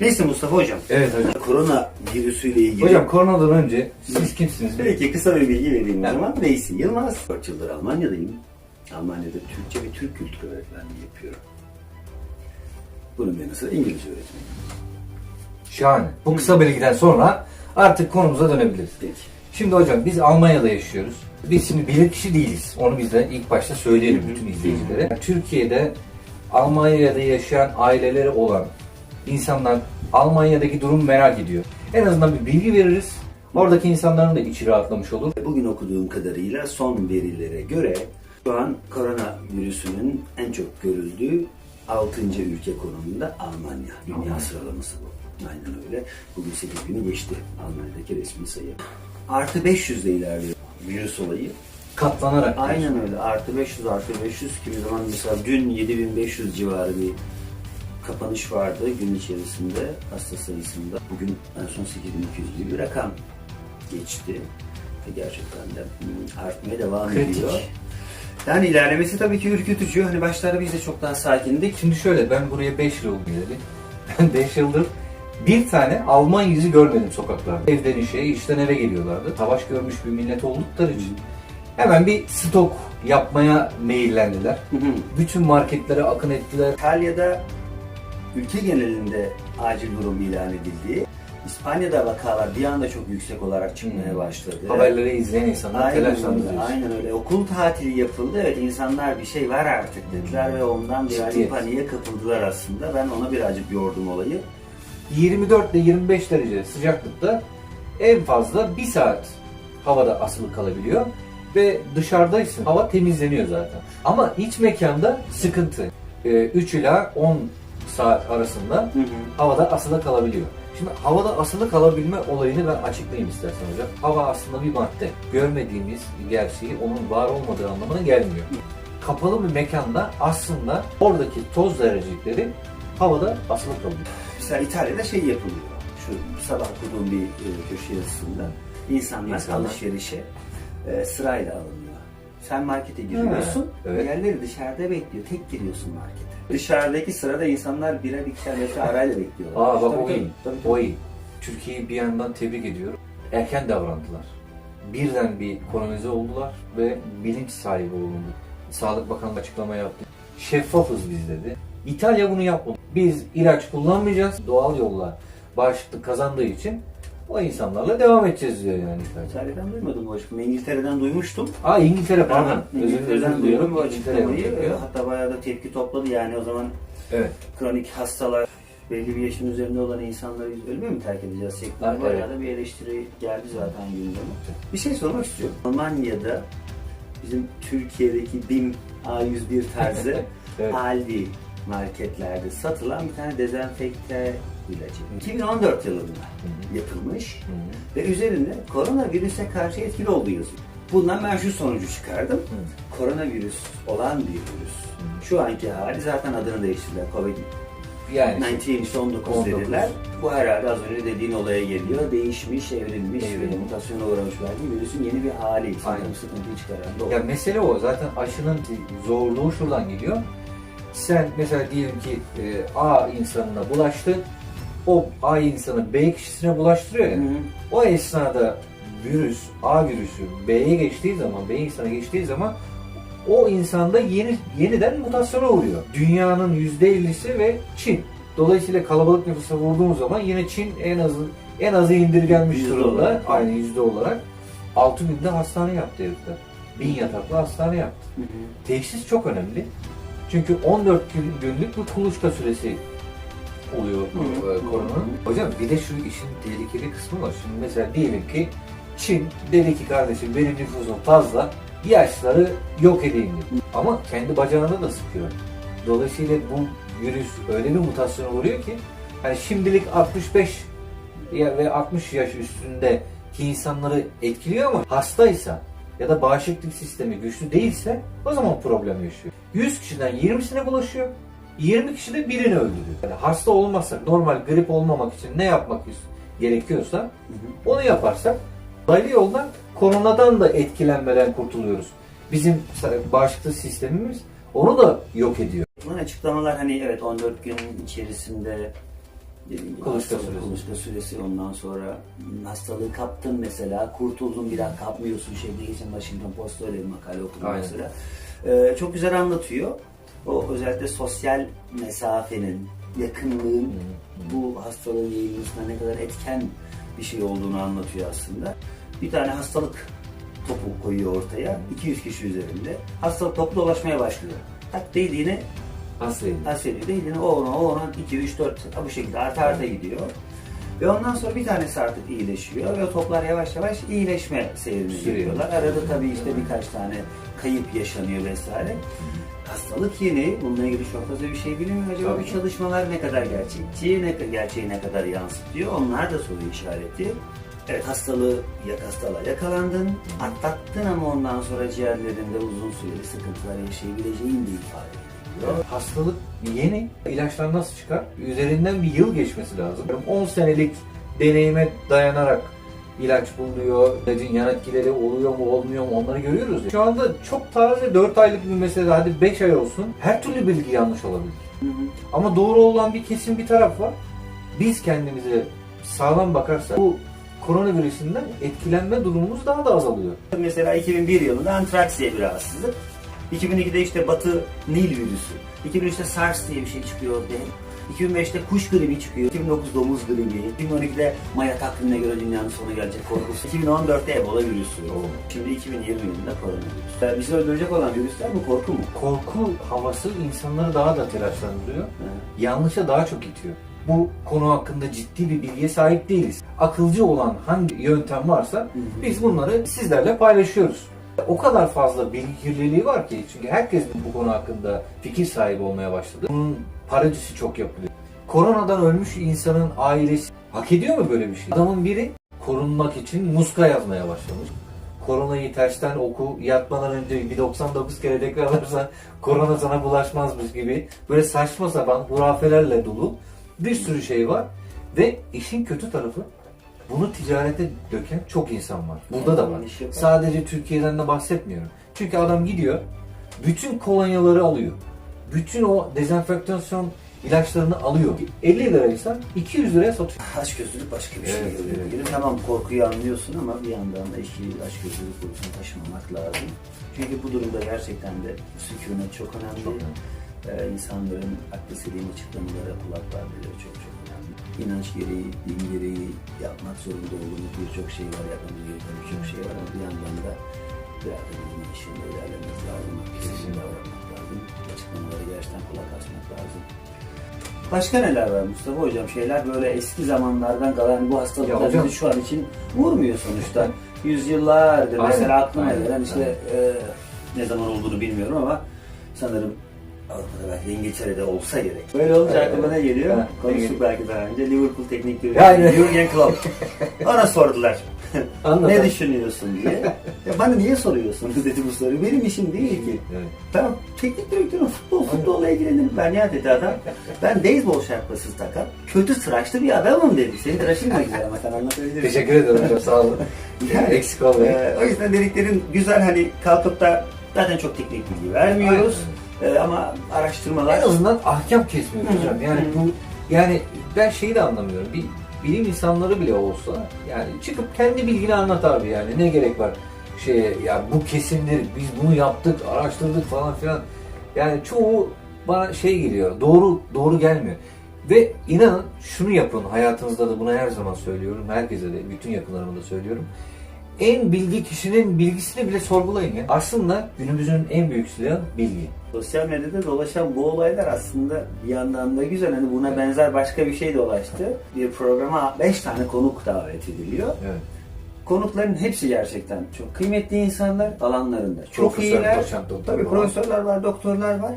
Neyse Mustafa hocam. Evet hocam. Korona virüsüyle ilgili. Hocam koronadan önce siz kimsiniz? Peki kısa bir bilgi vereyim o zaman. Veysi Yılmaz. 4 yıldır Almanya'dayım. Almanya'da Türkçe ve Türk kültürü öğretmenliği yapıyorum. Bunun yanı sıra İngilizce öğretmeniyim. Şahane. Bu kısa bilgiden sonra artık konumuza dönebiliriz. Peki. Şimdi hocam biz Almanya'da yaşıyoruz. Biz şimdi bilir kişi değiliz. Onu biz de ilk başta söyleyelim bütün izleyicilere. Türkiye'de Almanya'da yaşayan aileleri olan insanlar Almanya'daki durum merak ediyor. En azından bir bilgi veririz. Oradaki insanların da içi rahatlamış olur. Bugün okuduğum kadarıyla son verilere göre şu an korona virüsünün en çok görüldüğü 6. ülke konumunda Almanya. Dünya sıralaması bu. Aynen öyle. Bugün 8 bini geçti Almanya'daki resmi sayı. Artı 500 ile ilerliyor virüs olayı. Katlanarak. Aynen öyle. Artı 500 artı 500 kimi zaman mesela dün 7500 civarı bir kapanış vardı gün içerisinde hasta sayısında. Bugün en son 8200 gibi bir rakam geçti. Ve gerçekten de hmm, artmaya devam Kritik. ediyor. Yani ilerlemesi tabii ki ürkütücü. Hani başlarda biz de çok daha sakindik. Şimdi şöyle ben buraya 5 yıl oldu geleli. Ben 5 yıldır bir tane Alman yüzü görmedim sokaklarda. Evden işe, işten eve geliyorlardı. Savaş görmüş bir millet oldukları için hemen bir stok yapmaya meyillendiler. Bütün marketlere akın ettiler. İtalya'da ülke genelinde acil durum ilan edildi. İspanya'da vakalar bir anda çok yüksek olarak çıkmaya başladı. Haberleri izleyen insanlar Aynen telaşlandı öyle, diyorsun. aynen öyle. Okul tatili yapıldı. Evet insanlar bir şey var artık dediler ve ondan birazcık paniğe kapıldılar aslında. Ben ona birazcık yordum olayı. 24 ile 25 derece sıcaklıkta en fazla 1 saat havada asılı kalabiliyor ve dışarıdaysın hava temizleniyor zaten. Ama iç mekanda sıkıntı. 3 ila 10 saat arasında havada asılı kalabiliyor. Şimdi havada asılı kalabilme olayını ben açıklayayım istersen hocam. Hava aslında bir madde. Görmediğimiz gerçeği onun var olmadığı anlamına gelmiyor. Kapalı bir mekanda aslında oradaki toz zerrecikleri havada asılı kalıyor. Mesela İtalya'da şey yapılıyor. Şu sabah okuduğum bir e, köşe yazısında insanlar, İnsanlar. alışverişe e, sırayla alınıyor. Sen markete giriyorsun, evet. diğerleri dışarıda bekliyor. Tek giriyorsun markete. Dışarıdaki sırada insanlar birer ikişer metre arayla bekliyorlar. Aa bak Tabii, o tabii, iyi. tabii, O iyi. Türkiye'yi bir yandan tebrik ediyorum. Erken davrandılar. Birden bir kolonize oldular ve bilinç sahibi olundu. Sağlık Bakanlığı açıklama yaptı. Şeffafız biz dedi. İtalya bunu yapmadı. Biz ilaç kullanmayacağız. Doğal yolla bağışıklık kazandığı için o insanlarla devam edeceğiz diyor yani İtalya. İtalya'dan duymadım bu açıklamayı. İngiltere'den duymuştum. Aa İngiltere pardon. Özür İngiltere'den duydum bu açıklamayı. Hatta bayağı da tepki topladı yani o zaman Evet. kronik hastalar belli bir yaşın üzerinde olan insanları ölüme mi terk edeceğiz şeklinde Evet. bayağı da bir eleştiri geldi zaten gündeme. Bir şey sormak istiyorum. Almanya'da bizim Türkiye'deki BİM A101 tarzı Evet. Aldi marketlerde satılan bir tane dezenfekte ilacı. 2014 yılında yapılmış ve üzerinde koronavirüse karşı etkili olduğu yazıyor. Bundan ben şu sonucu çıkardım. Koronavirüs olan bir virüs. Şu anki hali zaten adını değiştirdiler. Covid Yani 19 işte 19, 19. dediler. Bu herhalde az önce dediğin olaya geliyor. Değişmiş, evrilmiş, ve mutasyona uğramış belki virüsün yeni bir hali. Aynen. Sıkıntıyı çıkaran o. Ya mesele o. Zaten aşının zorluğu şuradan geliyor. Sen mesela diyelim ki e, A insanına bulaştı. O A insanı B kişisine bulaştırıyor ya. Hı hı. O esnada virüs, A virüsü B'ye geçtiği zaman, B insana geçtiği zaman o insanda yeni yeniden mutasyona uğruyor. Dünyanın %50'si ve Çin. Dolayısıyla kalabalık nüfusa vurduğumuz zaman yine Çin en azı en azı indirgenmiş durumda. Aynı yüzde olarak. 6 günde hastane yaptı herifler. Bin yataklı hastane yaptı. Hı hı. Teşhis çok önemli. Çünkü 14 gün- günlük bir kuluçka süresi oluyor bu, e, koronanın. Hocam bir de şu işin tehlikeli kısmı var. Şimdi mesela diyelim ki Çin dedi ki kardeşim benim nüfusum fazla, yaşları yok edeyim dedi. Ama kendi bacağına da sıkıyor. Dolayısıyla bu virüs öyle bir mutasyona uğruyor ki hani şimdilik 65 ya ve 60 yaş üstündeki insanları etkiliyor ama hastaysa ya da bağışıklık sistemi güçlü değilse o zaman problem yaşıyor. 100 kişiden 20'sine bulaşıyor. 20 kişi de birini öldürüyor. Yani hasta olmazsak, normal grip olmamak için ne yapmak gerekiyorsa onu yaparsak dolaylı yoldan koronadan da etkilenmeden kurtuluyoruz. bizim bağışıklık sistemimiz onu da yok ediyor. Yapılan açıklamalar hani evet 14 gün içerisinde Kuluçka süresi. kuluçka süresi ondan sonra hastalığı kaptın mesela kurtuldun bir daha kapmıyorsun şeyde geçen Washington Post'ta öyle bir makale okudum Aynen. mesela. Ee, çok güzel anlatıyor. O özellikle sosyal mesafenin, yakınlığın bu hastalığın yayılmasına ne kadar etken bir şey olduğunu anlatıyor aslında. Bir tane hastalık topu koyuyor ortaya. 200 kişi üzerinde. Hastalık topu dolaşmaya başlıyor. Tak değdiğine Hastayım. Asfeli değdiğine o ona o ona 2, 3, 4 bu şekilde arta arta gidiyor. Ve ondan sonra bir tanesi artık iyileşiyor ve toplar yavaş yavaş iyileşme seyrine giriyorlar. Arada tabii işte birkaç tane kayıp yaşanıyor vesaire. Hastalık yeni, bununla ilgili çok fazla bir şey bilinmiyor. Acaba Tabii. bu çalışmalar ne kadar gerçekçi, ne gerçeği ne kadar yansıtıyor? Onlar da soru işareti. Evet hastalığı ya hastalığa yakalandın, atlattın ama ondan sonra ciğerlerinde uzun süreli sıkıntılar yaşayabileceğin de ifade ediliyor. Hastalık yeni. İlaçlar nasıl çıkar? Üzerinden bir yıl geçmesi lazım. 10 senelik deneyime dayanarak ilaç bulunuyor. İlacın yan etkileri oluyor mu olmuyor mu onları görüyoruz. ya. Şu anda çok taze 4 aylık bir mesele hadi 5 ay olsun. Her türlü bilgi yanlış olabilir. Hı hı. Ama doğru olan bir kesin bir taraf var. Biz kendimize sağlam bakarsak bu koronavirüsünden etkilenme durumumuz daha da azalıyor. Mesela 2001 yılında antraks diye bir rahatsızlık. 2002'de işte Batı Nil virüsü. 2003'te SARS diye bir şey çıkıyor. 2005'te kuş gribi çıkıyor. 2009 domuz gribi. 2012'de Maya takvimine göre dünyanın sonu gelecek korkusu. 2014'te Ebola virüsü. Şimdi 2020 yılında koronavirüs. Yani Bizi öldürecek olan virüsler bu korku mu? Korku havası insanları daha da telaşlandırıyor. Ha. yanlışa daha çok itiyor. Bu konu hakkında ciddi bir bilgiye sahip değiliz. Akılcı olan hangi yöntem varsa biz bunları sizlerle paylaşıyoruz. O kadar fazla bilgi kirliliği var ki çünkü herkes bu konu hakkında fikir sahibi olmaya başladı. Bunun parodisi çok yapılıyor. Koronadan ölmüş insanın ailesi hak ediyor mu böyle bir şey? Adamın biri korunmak için muska yazmaya başlamış. Koronayı tersten oku, yatmadan önce bir 99 kere tekrarlarsan korona sana bulaşmazmış gibi böyle saçma sapan hurafelerle dolu bir sürü şey var. Ve işin kötü tarafı bunu ticarete döken çok insan var. Burada da var. Sadece Türkiye'den de bahsetmiyorum. Çünkü adam gidiyor, bütün kolonyaları alıyor. Bütün o dezenfektasyon ilaçlarını alıyor. 50 liraysa 200 liraya satıyor. Açgözlülük başka bir şey. Evet, evet. Yine Tamam korkuyu anlıyorsun ama bir yandan da işi açgözlülük boyutuna taşımamak lazım. Çünkü bu durumda gerçekten de sükunet çok önemli. Çok önemli. Ee, insanların aklı selim açıklamalara kulak vermeleri çok çok önemli. İnanç gereği, din gereği yapmak zorunda olduğumuz birçok şey var, gereken birçok şey var ama bir yandan da biraz da bizim işinde ilerlemek lazım. Kesin lazım. Açıklamalara gerçekten kulak asmak lazım. Başka neler var Mustafa Hocam? Şeyler böyle eski zamanlardan kalan bu hastalıklar bizi şu an için vurmuyor sonuçta. Yüzyıllardır Aynen, mesela aklıma aynen, gelen işte e, ne zaman olduğunu bilmiyorum ama sanırım Avrupa'da belki İngiltere'de olsa gerek. Böyle olunca Evet, aklıma ne geliyor? evet. Konuştuk belki daha önce. Liverpool Teknik. Direktörü Jurgen Klopp. Ona sordular. Ne düşünüyorsun diye. Ya bana niye soruyorsunuz dedi bu soruyu. Benim işim değil ki. Evet. Ben teknik direktörüm futbol, futbolla ilgilenirim ben ya dedi adam. Ben beyzbol şapkası takan, kötü tıraşlı bir adamım dedi. Senin tıraşın da güzel ama sen anlatabilirsin. Teşekkür ederim hocam sağ olun. Yani, Eksik olmayın. Ee, o yüzden dediklerin güzel hani kalkıp da zaten çok teknik bilgi vermiyoruz. Ee, ama araştırmalar... En azından ahkam kesmiyor Hı hı. hocam. Yani bu yani ben şeyi de anlamıyorum. Bir bilim insanları bile olsa yani çıkıp kendi bilgini anlat abi yani. Ne gerek var şeye ya bu kesindir biz bunu yaptık araştırdık falan filan. Yani çoğu bana şey geliyor doğru doğru gelmiyor. Ve inanın şunu yapın hayatınızda da bunu her zaman söylüyorum herkese de bütün yakınlarıma da söylüyorum en bilgi kişinin bilgisini bile sorgulayın ya. Aslında günümüzün en büyük silahı bilgi. Sosyal medyada dolaşan bu olaylar aslında bir yandan da güzel. Hani buna benzer başka bir şey dolaştı. Bir programa 5 tane konuk davet ediliyor. Evet. Konukların hepsi gerçekten çok kıymetli insanlar alanlarında. Çok Profesör, iyiler. doçent, doktor Tabii profesörler var, doktorlar var.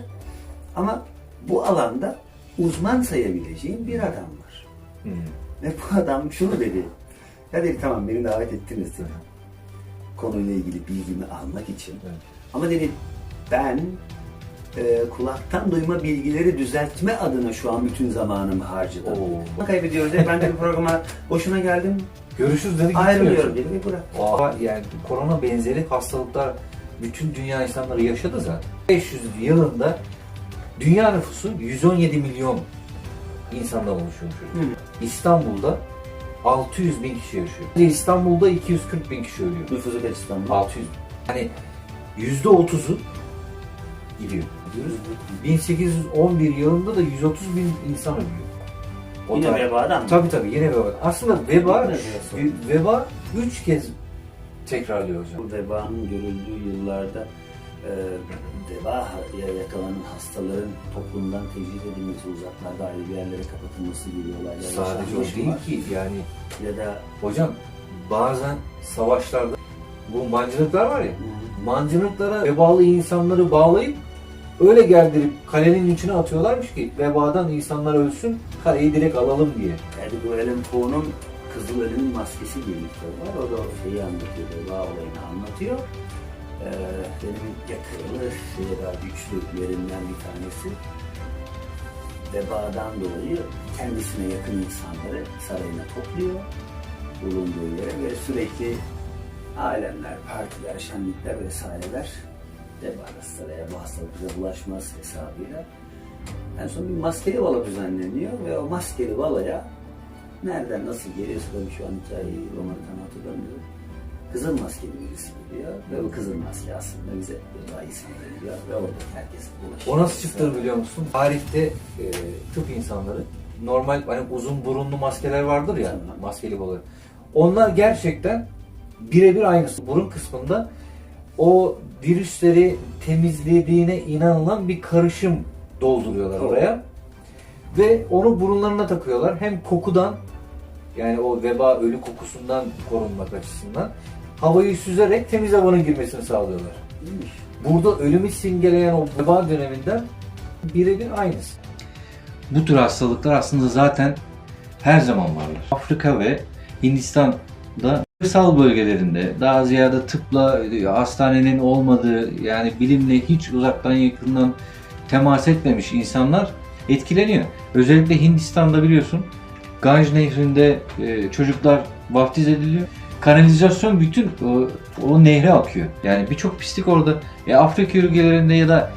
Ama bu alanda uzman sayabileceğim bir adam var. Hmm. Ve bu adam şunu dedi. Ya dedi tamam beni davet ettiniz dedi. Konuyla ilgili bilgimi almak için. Evet. Ama dedi ben e, kulaktan duyma bilgileri düzeltme adına şu an bütün zamanımı harcadım. Oo. Kaybediyoruz. dedi. Ben de bu programa boşuna geldim. Görüşürüz dedik. Ayrılıyorum dedi ve bırak. Aa, yani korona benzeri hastalıklar bütün dünya insanları yaşadı zaten. 500 yılında dünya nüfusu 117 milyon insandan oluşuyormuş. İstanbul'da 600 bin kişi yaşıyor. İstanbul'da 240 bin kişi ölüyor. Nüfusu kaç İstanbul? 600 Yani yüzde otuzu gidiyor. Diyoruz. 1811 yılında da 130 bin insan ölüyor. O Yine tarih- vebadan mı? Tabii tabii yine veba. Aslında veba, veba 3 kez tekrarlıyor hocam. Bu vebanın görüldüğü yıllarda e, vebaya yakalanan hastaların toplumdan tecrit edilmesi, uzaklarda ayrı bir yerlere kapatılması gibi olaylar Sadece o değil mı? ki yani Ya da hocam bazen savaşlarda bu mancınıklar var ya mancınıklara vebalı insanları bağlayıp öyle gerdirip kalenin içine atıyorlarmış ki vebadan insanlar ölsün kaleyi direkt alalım diye. yani bu Ellen Poe'nun Kızıl Ölüm Maskesi diye bir var. O da şeyi anlatıyor, veba olayını anlatıyor. Ee, benim yakını, şeye daha güçlülerinden bir tanesi vebadan dolayı kendisine yakın insanları sarayına topluyor bulunduğu yere ve sürekli alemler, partiler, şenlikler vesaireler vebada saraya bu hastalık bize bulaşmaz hesabıyla en son bir maskeli balo düzenleniyor ve o maskeli baloya nereden nasıl geliyorsa tabii şu an hikayeyi romanı tam hatırlamıyorum. Kızıl maskeli birisi geliyor ve bu kızıl maske aslında bize veba ismi veriyor ve orada herkes bulaşıyor. O nasıl çıktı biliyor musun? Tarihte e, tıp insanları normal hani uzun burunlu maskeler vardır ya Tamam. maskeli balığı. Onlar gerçekten birebir aynısı. Burun kısmında o virüsleri temizlediğine inanılan bir karışım dolduruyorlar Doğru. oraya. Ve onu burunlarına takıyorlar. Hem kokudan yani o veba ölü kokusundan korunmak açısından havayı süzerek temiz havanın girmesini sağlıyorlar. İyiymiş. Burada ölümü simgeleyen o veba döneminden birebir aynısı. Bu tür hastalıklar aslında zaten her zaman varlar. Afrika ve Hindistan'da kırsal bölgelerinde daha ziyade tıpla e, hastanenin olmadığı yani bilimle hiç uzaktan yakından temas etmemiş insanlar etkileniyor. Özellikle Hindistan'da biliyorsun Ganj Nehri'nde e, çocuklar vaftiz ediliyor. Kanalizasyon bütün o, o nehre akıyor. Yani birçok pislik orada. E, Afrika ülkelerinde ya da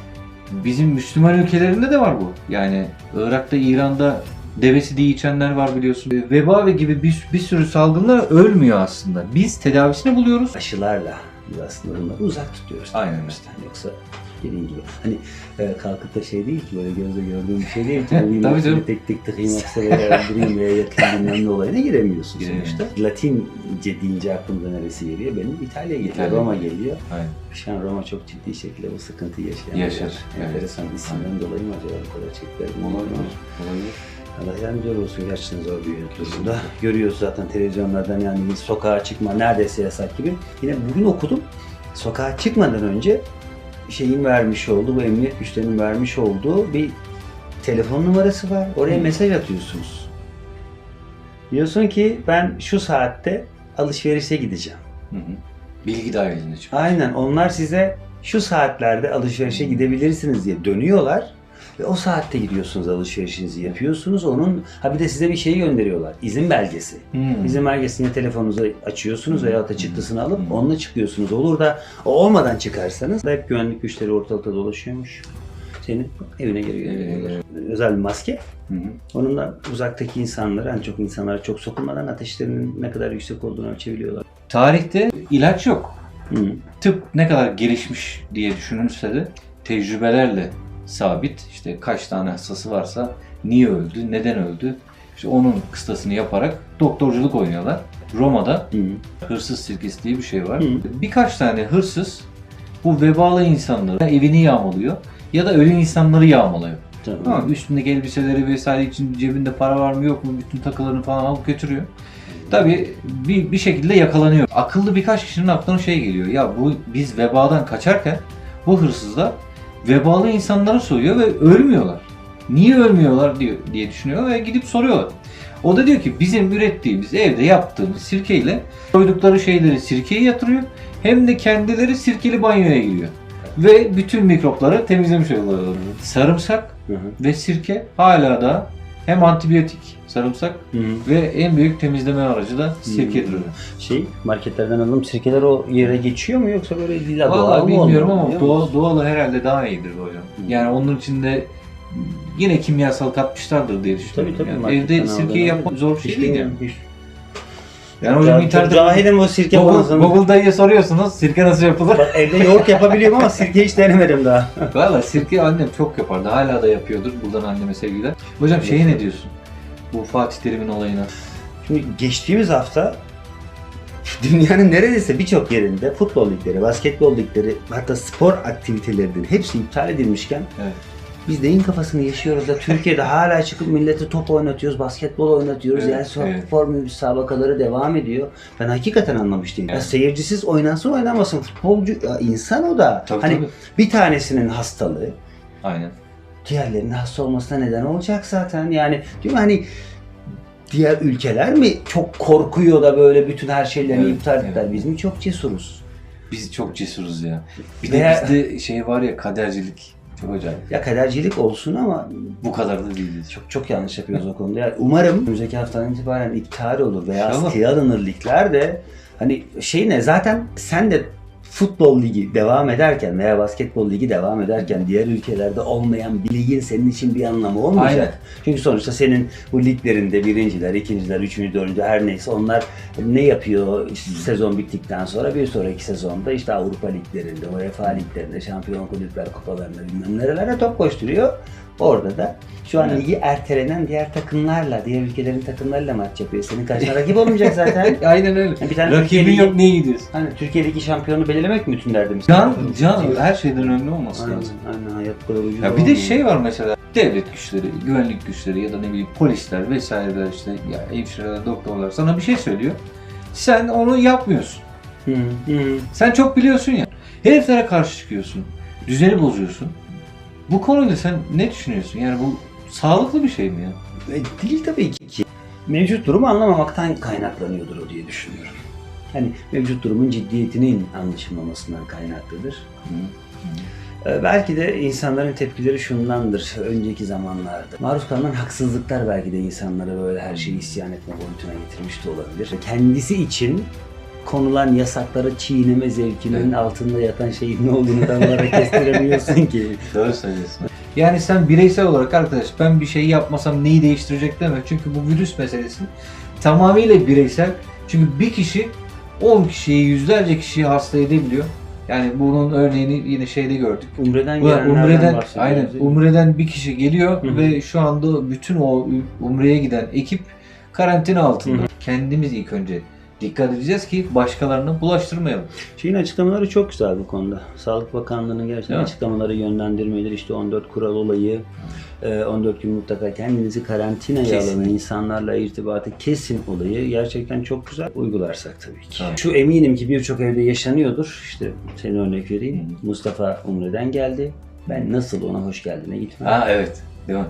bizim Müslüman ülkelerinde de var bu. Yani Irak'ta, İran'da devesi diye içenler var biliyorsun. E, Veba ve gibi bir, bir sürü salgınlar ölmüyor aslında. Biz tedavisini buluyoruz. Aşılarla biz aslında bunları uzak tutuyoruz. Aynen. Yoksa dediğin gibi hani e, kalkıp da şey değil ki böyle gözle gördüğüm bir şey değil ki. Tabii Tabii canım. Tek tek tıkayım veya öldüreyim veya yakayım bilmem ne olayına giremiyorsun sonuçta. Latince deyince aklımda neresi geliyor? Benim İtalya geliyor, İtalya Roma geliyor. Aynen. Şu an Roma çok ciddi şekilde bu sıkıntıyı yaşayan. Yaşar, evet. Enteresan isimden dolayı mı acaba bu kadar çektiler? Olabilir. Olabilir. Allah yardımcı olsun gerçekten zor bir durumda. Görüyoruz zaten televizyonlardan yani sokağa çıkma neredeyse yasak gibi. Yine bugün okudum. Sokağa çıkmadan önce şeyin vermiş olduğu, bu emniyet güçlerinin vermiş olduğu bir telefon numarası var. Oraya mesaj atıyorsunuz. Diyorsun ki ben şu saatte alışverişe gideceğim. Hı hı. Bilgi dahilinde çıkıyor. Aynen onlar size şu saatlerde alışverişe gidebilirsiniz diye dönüyorlar. Ve o saatte gidiyorsunuz alışverişinizi yapıyorsunuz. Onun ha bir de size bir şey gönderiyorlar. İzin belgesi. Hmm. İzin belgesini telefonunuza açıyorsunuz veya da çıktısını alıp Hmm. onunla çıkıyorsunuz. Olur da o olmadan çıkarsanız hep güvenlik güçleri ortalıkta dolaşıyormuş. Senin evine geri gönderiyorlar. Özel bir maske. Onunla uzaktaki insanlara, en çok insanlara çok sokulmadan ateşlerinin ne kadar yüksek olduğunu ölçebiliyorlar. Tarihte ilaç yok. Hı. Tıp ne kadar gelişmiş diye düşünülse de tecrübelerle sabit. İşte kaç tane hastası varsa niye öldü, neden öldü. İşte onun kıstasını yaparak doktorculuk oynuyorlar. Roma'da Hı. hırsız sirkesi diye bir şey var. Hı. Birkaç tane hırsız bu vebalı insanları evini yağmalıyor ya da ölü insanları yağmalıyor. Tamam. Tamam üstündeki elbiseleri vesaire için cebinde para var mı yok mu bütün takılarını falan alıp götürüyor. Tabii bir, bir şekilde yakalanıyor. Akıllı birkaç kişinin aklına şey geliyor. Ya bu biz vebadan kaçarken bu hırsızlar vebalı insanları soyuyor ve ölmüyorlar. Niye ölmüyorlar diyor, diye düşünüyor ve gidip soruyorlar. O da diyor ki bizim ürettiğimiz evde yaptığımız sirkeyle koydukları şeyleri sirkeye yatırıyor. Hem de kendileri sirkeli banyoya giriyor. Ve bütün mikropları temizlemiş oluyorlar. Sarımsak Hı hı. ve sirke hala da hem antibiyotik sarımsak Hı ve en büyük temizleme aracı da sirkedir Hmm. Şey marketlerden aldığım sirkeler o yere geçiyor mu yoksa böyle doğal Vallahi mı bilmiyorum ama biliyor doğal, musun? doğalı herhalde daha iyidir hocam. Hı. Yani onun içinde yine kimyasal katmışlardır diye düşünüyorum. Tabii tabii. Yani marketten evde sirkeyi yapmak zor bir şey Hiç değil yani. bilmiyorum, hiç. Yani hocam Ya, internette cahilim o sirke Google, konusunda. Google dayıya soruyorsunuz sirke nasıl yapılır? Bak evde yoğurt yapabiliyorum ama sirke hiç denemedim daha. Valla sirke annem çok yapardı. Hala da yapıyordur. Buradan anneme sevgiler. Hocam şeye ne diyorsun? Bu Fatih Terim'in olayına. Şimdi geçtiğimiz hafta dünyanın neredeyse birçok yerinde futbol ligleri, basketbol ligleri, hatta spor aktivitelerinin hepsi iptal edilmişken Evet. Biz neyin kafasını yaşıyoruz da Türkiye'de hala çıkıp millete top oynatıyoruz, basketbol oynatıyoruz. Evet, yani spor, evet. spor müsabakaları devam ediyor. Ben hakikaten anlamış değilim. Ya Evet. seyircisiz oynansın oynamasın futbolcu ya insan o da. Tabii hani tabii. bir tanesinin hastalığı Aynen. diğerlerinin hasta olmasına neden olacak zaten. Yani diyorum hani diğer ülkeler mi çok korkuyor da böyle bütün her şeylerini Evet, iptal ettiler. evet. Biz mi çok cesuruz? Biz çok cesuruz ya. Bir Veya- de bizde şey var ya kadercilik. Çok acayip. Ya kadercilik olsun ama Bu kadar da değiliz. çok çok yanlış yapıyoruz o konuda. Yani umarım önümüzdeki haftadan itibaren iptal olur veya askıya alınır ligler de hani şey ne zaten sen de futbol ligi devam ederken veya basketbol ligi devam ederken diğer ülkelerde olmayan bir ligin senin için bir anlamı olmayacak. Aynen. Çünkü sonuçta senin bu liglerinde birinciler, ikinciler, üçüncü, dördüncü her neyse onlar ne yapıyor işte sezon bittikten sonra bir sonraki sezonda işte Avrupa liglerinde, UEFA liglerinde, şampiyon kulüpler kupalarında bilmem nerelere top koşturuyor. Orada da şu an Evet. ligi ertelenen diğer takımlarla, diğer ülkelerin takımlarıyla maç yapıyor. Senin karşına rakip olmayacak zaten. Aynen öyle. Bir tane Türkiye Rakibin Ligi, yok niye gidiyorsun? hani Türkiye Ligi şampiyonu belirlemek mi bütün derdimiz? Can, can her şeyden önemli olması Aynen, lazım. aynen hayat kadar ucuz Ya bir de şey var mesela devlet güçleri, güvenlik güçleri ya da ne bileyim polisler vesaireler işte ya hemşireler, doktorlar sana bir şey söylüyor. Sen onu yapmıyorsun. Hı, hı. Sen çok biliyorsun ya. Heriflere karşı çıkıyorsun. Düzeni bozuyorsun. Bu konuyla sen ne düşünüyorsun? Yani bu sağlıklı bir şey mi ya? E, Değil tabii ki. Mevcut durumu anlamamaktan kaynaklanıyordur o diye düşünüyorum. Hani mevcut durumun ciddiyetinin anlaşılmamasından kaynaklıdır. E, Belki de insanların tepkileri şundandır önceki zamanlarda. Maruz kalınan haksızlıklar belki de insanları böyle her şeyi isyan etme boyutuna getirmiş de olabilir. Kendisi için konulan yasakları çiğneme zevkinin Evet. altında yatan şeyin ne olduğunu tam olarak kestiremiyorsun ki. Doğru söylüyorsun. Yani sen bireysel olarak arkadaş ben bir şey yapmasam neyi değiştirecek deme. Çünkü bu virüs meselesi tamamıyla bireysel. Çünkü bir kişi 10 kişiyi, yüzlerce kişiyi hasta edebiliyor. Yani bunun örneğini yine şeyde gördük. Umre'den Ulan gelenlerden Umre'den, aynen? Umre'den bir kişi geliyor Hı hı. ve şu anda bütün o Umre'ye giden ekip karantina altında. Hı hı. Kendimiz ilk önce dikkat edeceğiz ki başkalarına bulaştırmayalım. Şeyin açıklamaları çok güzel bu konuda. Sağlık Bakanlığı'nın gerçekten Değil mi? açıklamaları, yönlendirmeleri, işte 14 kural olayı, e, 14 gün mutlaka kendinizi karantinaya Kesin. alın, insanlarla irtibatı kesin olayı gerçekten çok güzel uygularsak tabii ki. Tabii. Şu eminim ki birçok evde yaşanıyordur. İşte senin örnek vereyim. Hı Mustafa Umre'den geldi. Ben nasıl ona hoş geldine gitmem? Ha evet. Değil mi?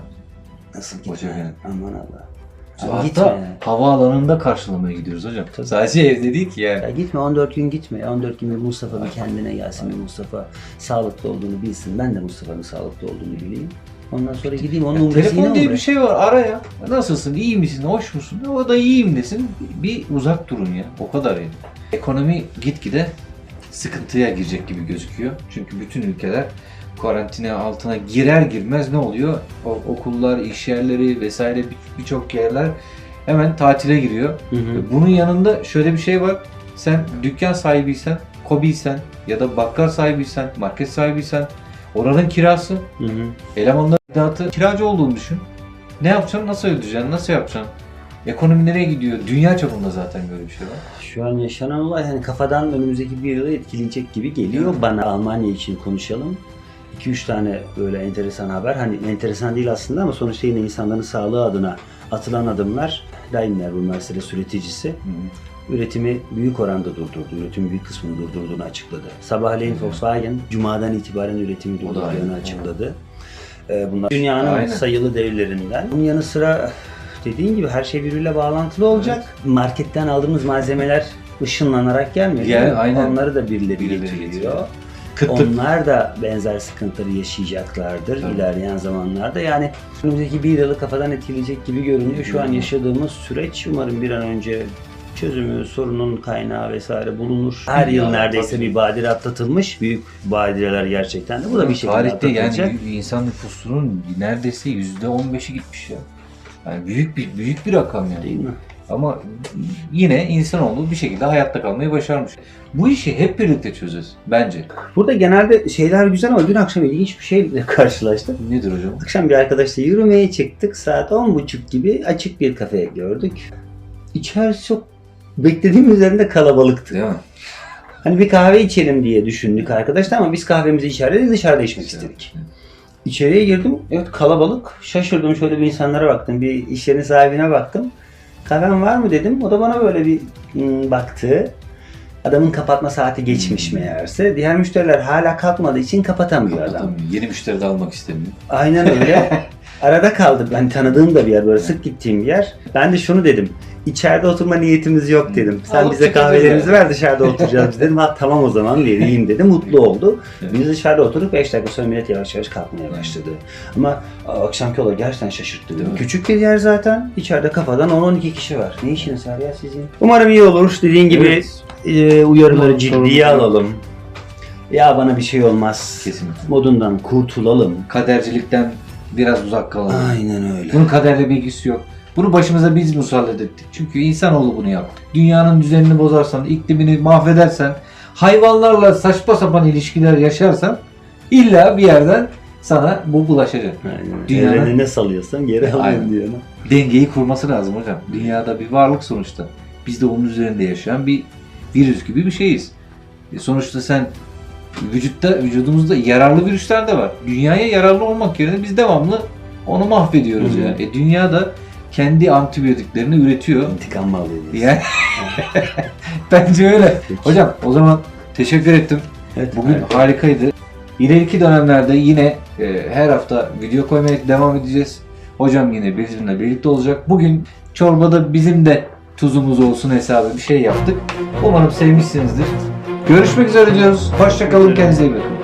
Nasıl gitmem? Aman Allah. Hatta gitme. havaalanında karşılamaya gidiyoruz hocam. Tabii. Sadece evde değil ki yani. Ya gitme 14 gün gitme. 14 gün bir Mustafa bir kendine gelsin. Bir Mustafa sağlıklı olduğunu bilsin. Ben de Mustafa'nın sağlıklı olduğunu bileyim. Ondan sonra gideyim onun Ya, umresine telefon diye bir şey var ara ya. Nasılsın, iyi misin, hoş musun? O da iyiyim desin. Bir uzak durun ya. O kadar yani. Ekonomi gitgide sıkıntıya girecek gibi gözüküyor. Çünkü bütün ülkeler karantina altına girer girmez ne oluyor? O, okullar, iş yerleri vesaire bir- birçok yerler hemen tatile giriyor. Hı hı. Bunun yanında şöyle bir şey var. Sen dükkan sahibiysen, kobiysen ya da bakkal sahibiysen, market sahibiysen oranın kirası, Hı hı. elemanların aidatı, kiracı olduğunu düşün. Ne yapacaksın, nasıl ödeyeceksin, nasıl yapacaksın? Ekonomi nereye gidiyor? Dünya çapında zaten böyle bir şey var. Şu an yaşanan olay hani kafadan önümüzdeki bir yılı etkileyecek gibi geliyor bana. Almanya için konuşalım. 2-3 tane böyle enteresan haber. Hani enteresan değil aslında ama sonuçta yine insanların sağlığı adına atılan adımlar. Daimler bu Mercedes üreticisi. Üretimi büyük oranda durdurdu. Üretimin büyük kısmını durdurduğunu açıkladı. Sabahleyin Volkswagen Cuma'dan itibaren üretimi durdurduğunu açıkladı. Ee, Bunlar dünyanın Aynen. sayılı devlerinden. Bunun yanı sıra dediğin gibi her şey birbiriyle bağlantılı olacak. Marketten aldığımız malzemeler ışınlanarak gelmiyor. Gel, aynen. Onları da birileri, Birileri getiriyor. getiriyor. Kıtlık. onlar da benzer sıkıntıları yaşayacaklardır Tabii. ilerleyen zamanlarda. Yani önümüzdeki bir yılı kafadan etkileyecek gibi görünüyor. Şu an yaşadığımız süreç umarım bir an önce çözümü, sorunun kaynağı vesaire bulunur. Her yıl neredeyse bir badire atlatılmış. Büyük badireler gerçekten de. Bu da bir şekilde Tarihte atlatılacak. yani insan nüfusunun neredeyse yüzde on beşi gitmiş ya. Yani büyük bir büyük bir rakam yani. Değil mi? Ama yine insanoğlu bir şekilde hayatta kalmayı başarmış. Bu işi hep birlikte çözeceğiz bence. Burada genelde şeyler güzel ama dün akşam ilginç bir şeyle karşılaştık. Nedir hocam? Akşam bir arkadaşla yürümeye çıktık. Saat 10.30 gibi açık bir kafeye gördük. İçerisi çok beklediğim üzerinde kalabalıktı. Değil mi? Hani bir kahve içelim diye düşündük arkadaşlar ama biz kahvemizi içeride değil dışarıda içmek Güzel. istedik. İçeriye girdim. Evet kalabalık. Şaşırdım şöyle bir insanlara baktım. Bir iş yerinin sahibine baktım. Kahven var mı dedim. O da bana böyle bir hmm, baktı. Adamın kapatma saati geçmiş Hmm. meğerse. Diğer müşteriler hala kalkmadığı için kapatamıyor adam. Yeni müşteri de almak istemiyor. Aynen öyle. Arada kaldım. Ben tanıdığım da bir yer böyle sık gittiğim bir yer. Ben de şunu dedim. İçeride oturma niyetimiz yok dedim. Sen Alıp bize kahvelerimizi ver dışarıda oturacağız dedim. Ha tamam o zaman vereyim dedi. Mutlu oldu. Biz dışarıda oturduk 5 dakika sonra millet yavaş yavaş kalkmaya başladı. Ama akşamki olay gerçekten şaşırttı Değil beni. mi? Küçük bir yer zaten. İçeride kafadan 10-12 kişi var. Ne işiniz var ya sizin? Umarım iyi olur. Dediğin gibi Evet. e, uyarıları ciddiye alalım. Ya bana bir şey olmaz. Kesinlikle. Modundan kurtulalım. Kadercilikten biraz uzak kalalım. Aynen öyle. Bunun kaderle bir ilgisi yok. Bunu başımıza biz musallat ettik. Çünkü insanoğlu bunu yaptı. Dünyanın düzenini bozarsan, iklimini mahvedersen, hayvanlarla saçma sapan ilişkiler yaşarsan illa bir yerden sana bu bulaşacak. Aynen. Dünyanın- Evrene ne salıyorsan geri Aynen. alıyorsun diyor. Dengeyi kurması lazım hocam. Dünyada bir varlık sonuçta. Biz de onun üzerinde yaşayan bir virüs gibi bir şeyiz. E sonuçta sen vücutta vücudumuzda yararlı virüsler de var. Dünyaya yararlı olmak yerine biz devamlı onu mahvediyoruz Hı hı. yani. E dünya da kendi antibiyotiklerini üretiyor. İntikam mı alıyorsun? Yani bence öyle. Peki. Hocam o zaman teşekkür ettim. Evet, Bugün harika. harikaydı. İleriki dönemlerde yine e, her hafta video koymaya devam edeceğiz. Hocam yine bizimle birlikte olacak. Bugün çorbada bizim de tuzumuz olsun hesabı bir şey yaptık. Umarım sevmişsinizdir. Görüşmek üzere diyoruz. Hoşçakalın. Kendinize iyi bakın.